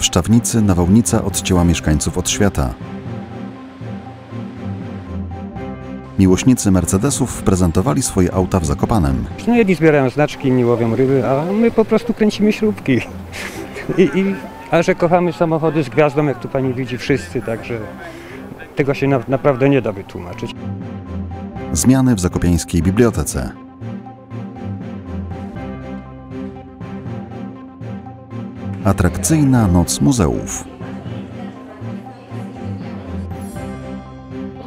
W Szczawnicy nawałnica odcięła mieszkańców od świata. Miłośnicy Mercedesów prezentowali swoje auta w Zakopanem. No jedni zbierają znaczki, inni łowią ryby, a my po prostu kręcimy śrubki. I, i, a że kochamy samochody z gwiazdą, jak tu pani widzi, wszyscy, także tego się na, naprawdę nie da wytłumaczyć. Zmiany w zakopiańskiej bibliotece. Atrakcyjna noc muzeów.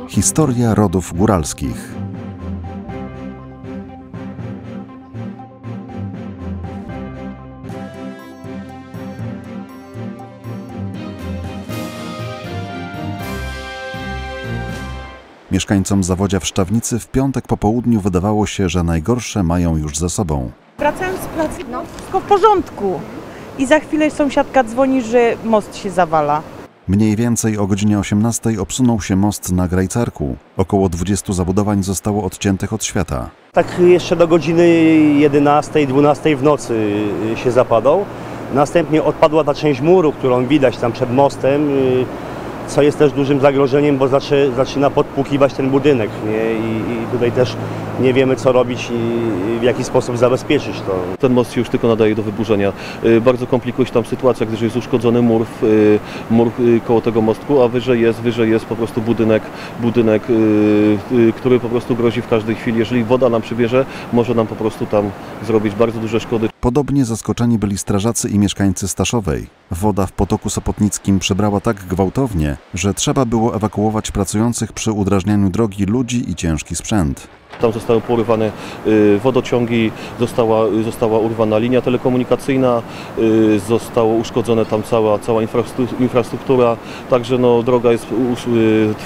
Historia rodów góralskich. Mieszkańcom Zawodzia w Szczawnicy w piątek po południu wydawało się, że najgorsze mają już za sobą. Wracając z pracy, no wszystko w porządku. I za chwilę sąsiadka dzwoni, że most się zawala. Mniej więcej o godzinie 18 obsunął się most na Grajcarku. Około 20 zabudowań zostało odciętych od świata. Tak jeszcze do godziny 11, 12 w nocy y, się zapadał. Następnie odpadła ta część muru, którą widać tam przed mostem, y, co jest też dużym zagrożeniem, bo zaczy, zaczyna podpłukiwać ten budynek. Nie? I, I tutaj też nie wiemy co robić i w jaki sposób zabezpieczyć to. Ten most się już tylko nadaje do wyburzenia. Y, Bardzo komplikuje się tam sytuacja, gdyż jest uszkodzony mur, w, y, mur y, koło tego mostku, a wyżej jest, wyżej jest po prostu budynek, budynek, który po prostu grozi w każdej chwili. Jeżeli woda nam przybierze, może nam po prostu tam zrobić bardzo duże szkody. Podobnie zaskoczeni byli strażacy i mieszkańcy Staszowej. Woda w potoku sopotnickim przebrała tak gwałtownie, że trzeba było ewakuować pracujących przy udrażnianiu drogi ludzi i ciężki sprzęt. Tam zostały porywane y, wodociągi, została, y, została urwana linia telekomunikacyjna, y, zostało uszkodzone tam cała, cała infrastruktu- infrastruktura, także no, droga jest,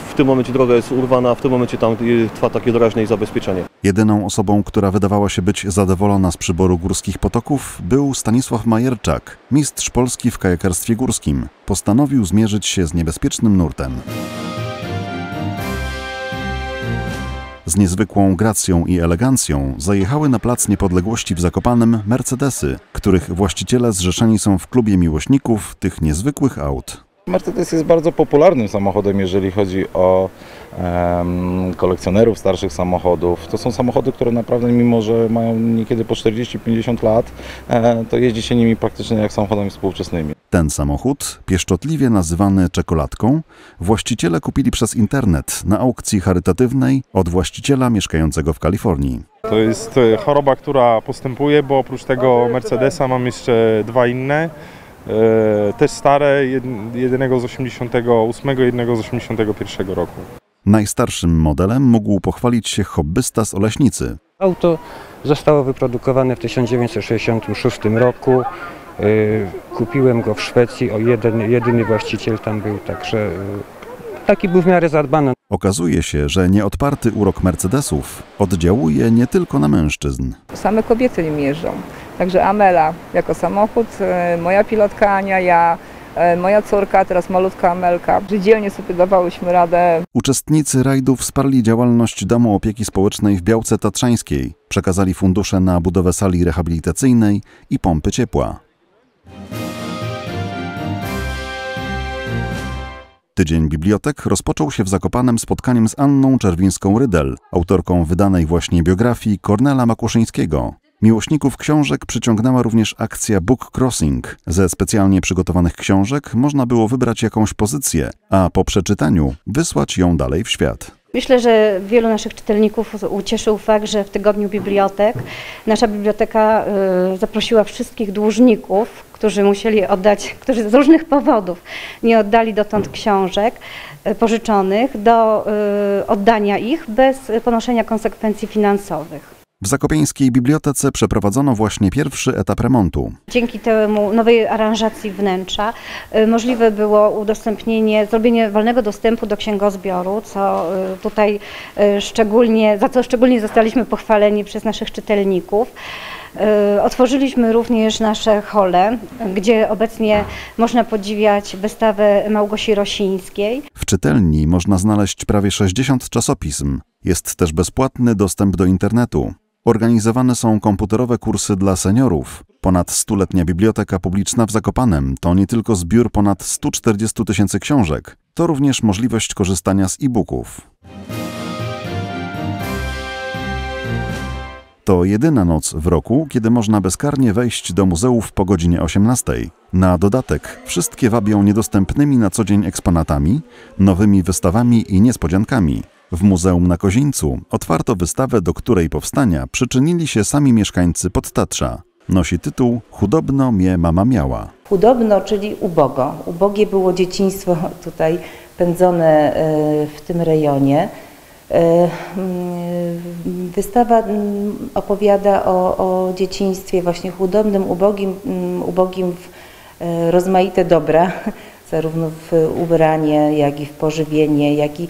w tym momencie droga jest urwana, w tym momencie tam trwa takie doraźne zabezpieczenie. Jedyną osobą, która wydawała się być zadowolona z przyboru górskich potoków, był Stanisław Majerczak, mistrz Polski w kajakarstwie górskim. Postanowił zmierzyć się z niebezpiecznym nurtem. Z niezwykłą gracją i elegancją zajechały na Plac Niepodległości w Zakopanem Mercedesy, których właściciele zrzeszeni są w klubie miłośników tych niezwykłych aut. Mercedes jest bardzo popularnym samochodem, jeżeli chodzi o em, kolekcjonerów starszych samochodów. To są samochody, które naprawdę, mimo że mają niekiedy po 40-50 lat, e, to jeździ się nimi praktycznie jak samochodami współczesnymi. Ten samochód, pieszczotliwie nazywany czekoladką, właściciele kupili przez internet na aukcji charytatywnej od właściciela mieszkającego w Kalifornii. To jest e, choroba, która postępuje, bo oprócz tego Mercedesa mam jeszcze dwa inne. E, też stare, jed- jednego z 88, jednego z 81 roku. Najstarszym modelem mógł pochwalić się hobbysta z Oleśnicy. Auto zostało wyprodukowane w 1966 roku. Y, Kupiłem go w Szwecji, o jeden, jedyny właściciel tam był, także y, taki był w miarę zadbany. Okazuje się, że nieodparty urok Mercedesów oddziałuje nie tylko na mężczyzn. same kobiety nim jeżdżą. Także Amela jako samochód, e, moja pilotka Ania, ja, e, moja córka, teraz malutka Amelka. Że Dzielnie sobie dawałyśmy radę. Uczestnicy rajdu wsparli działalność Domu Opieki Społecznej w Białce Tatrzańskiej. Przekazali fundusze na budowę sali rehabilitacyjnej i pompy ciepła. Tydzień Bibliotek rozpoczął się w Zakopanem spotkaniem z Anną Czerwińską-Rydel, autorką wydanej właśnie biografii Kornela Makuszyńskiego. Miłośników książek przyciągnęła również akcja Book Crossing. Ze specjalnie przygotowanych książek można było wybrać jakąś pozycję, a po przeczytaniu wysłać ją dalej w świat. Myślę, że wielu naszych czytelników ucieszył fakt, że w tygodniu bibliotek nasza biblioteka y, zaprosiła wszystkich dłużników, którzy musieli oddać, którzy z różnych powodów nie oddali dotąd książek y, pożyczonych, do y, oddania ich bez ponoszenia konsekwencji finansowych. W Zakopiańskiej Bibliotece przeprowadzono właśnie pierwszy etap remontu. Dzięki temu nowej aranżacji wnętrza y, możliwe było udostępnienie, zrobienie wolnego dostępu do księgozbioru, co y, tutaj y, szczególnie, za co szczególnie zostaliśmy pochwaleni przez naszych czytelników. Otworzyliśmy również nasze hole, gdzie obecnie można podziwiać wystawę Małgosi Rosińskiej. W czytelni można znaleźć prawie 60 czasopism. Jest też bezpłatny dostęp do internetu. Organizowane są komputerowe kursy dla seniorów. Ponad stuletnia biblioteka publiczna w Zakopanem to nie tylko zbiór ponad 140 tysięcy książek, to również możliwość korzystania z e-booków. To jedyna noc w roku, kiedy można bezkarnie wejść do muzeów po godzinie 18. Na dodatek wszystkie wabią niedostępnymi na co dzień eksponatami, nowymi wystawami i niespodziankami. W Muzeum na Kozińcu otwarto wystawę, do której powstania przyczynili się sami mieszkańcy Podtatrza. Nosi tytuł Chudobno mnie mama miała. Chudobno, czyli ubogo. Ubogie było dzieciństwo tutaj pędzone e, w tym rejonie. E, mm, Wystawa mm, opowiada o, o dzieciństwie właśnie chudobnym, ubogim, mm, ubogim w e, rozmaite dobra, zarówno w ubranie, jak i w pożywienie, jak i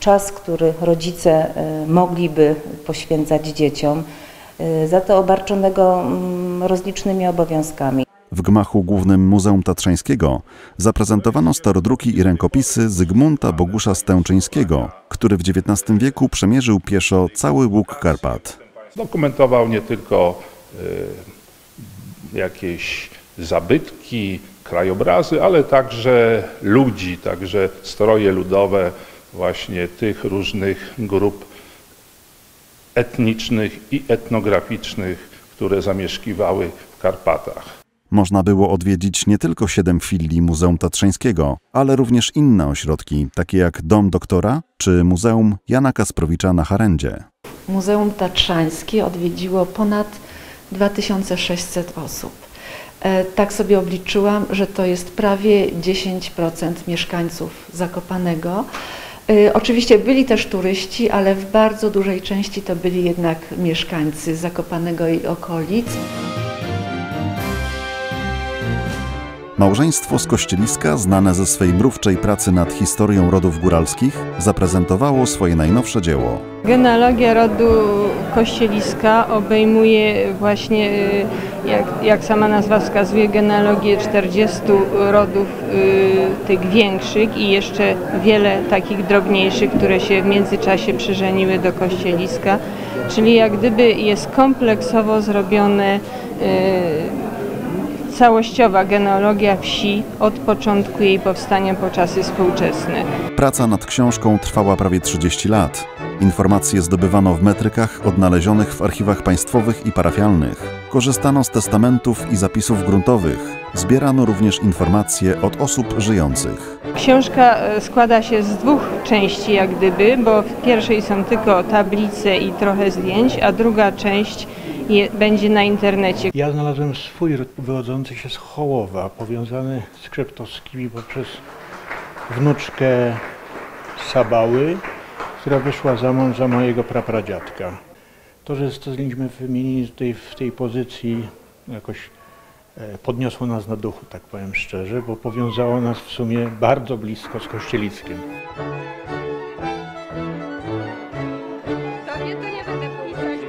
czas, który rodzice e, mogliby poświęcać dzieciom, e, za to obarczonego mm, rozlicznymi obowiązkami. W gmachu głównym Muzeum Tatrzańskiego zaprezentowano starodruki i rękopisy Zygmunta Bogusza Stęczyńskiego, który w XIX wieku przemierzył pieszo cały łuk Karpat. Dokumentował nie tylko y, jakieś zabytki, krajobrazy, ale także ludzi, także stroje ludowe właśnie tych różnych grup etnicznych i etnograficznych, które zamieszkiwały w Karpatach. Można było odwiedzić nie tylko siedem filii Muzeum Tatrzańskiego, ale również inne ośrodki, takie jak Dom Doktora czy Muzeum Jana Kasprowicza na Harendzie. Muzeum Tatrzańskie odwiedziło ponad 2600 osób. E, Tak sobie obliczyłam, że to jest prawie 10% mieszkańców Zakopanego. E, Oczywiście byli też turyści, ale w bardzo dużej części to byli jednak mieszkańcy Zakopanego i okolic. Małżeństwo z Kościeliska, znane ze swej mrówczej pracy nad historią rodów góralskich, zaprezentowało swoje najnowsze dzieło. Genealogia rodu Kościeliska obejmuje właśnie, y, jak, jak sama nazwa wskazuje, genealogię 40 rodów y, tych większych i jeszcze wiele takich drobniejszych, które się w międzyczasie przyżeniły do Kościeliska. Czyli jak gdyby jest kompleksowo zrobione y, całościowa genealogia wsi od początku jej powstania po czasy współczesne. Praca nad książką trwała prawie 30 lat. Informacje zdobywano w metrykach odnalezionych w archiwach państwowych i parafialnych. Korzystano z testamentów i zapisów gruntowych. Zbierano również informacje od osób żyjących. Książka e, składa się z dwóch części jak gdyby, bo w pierwszej są tylko tablice i trochę zdjęć, a druga część je, będzie na internecie. Ja znalazłem swój wywodzący się z Hołowa, powiązany z Kreptowskimi poprzez wnuczkę Sabały, która wyszła za mąż za mojego prapradziadka. To, że zostaliśmy wymienieni tutaj w tej pozycji jakoś e, podniosło nas na duchu, tak powiem szczerze, bo powiązało nas w sumie bardzo blisko z Kościelickim. Tobie to nie będę pisać.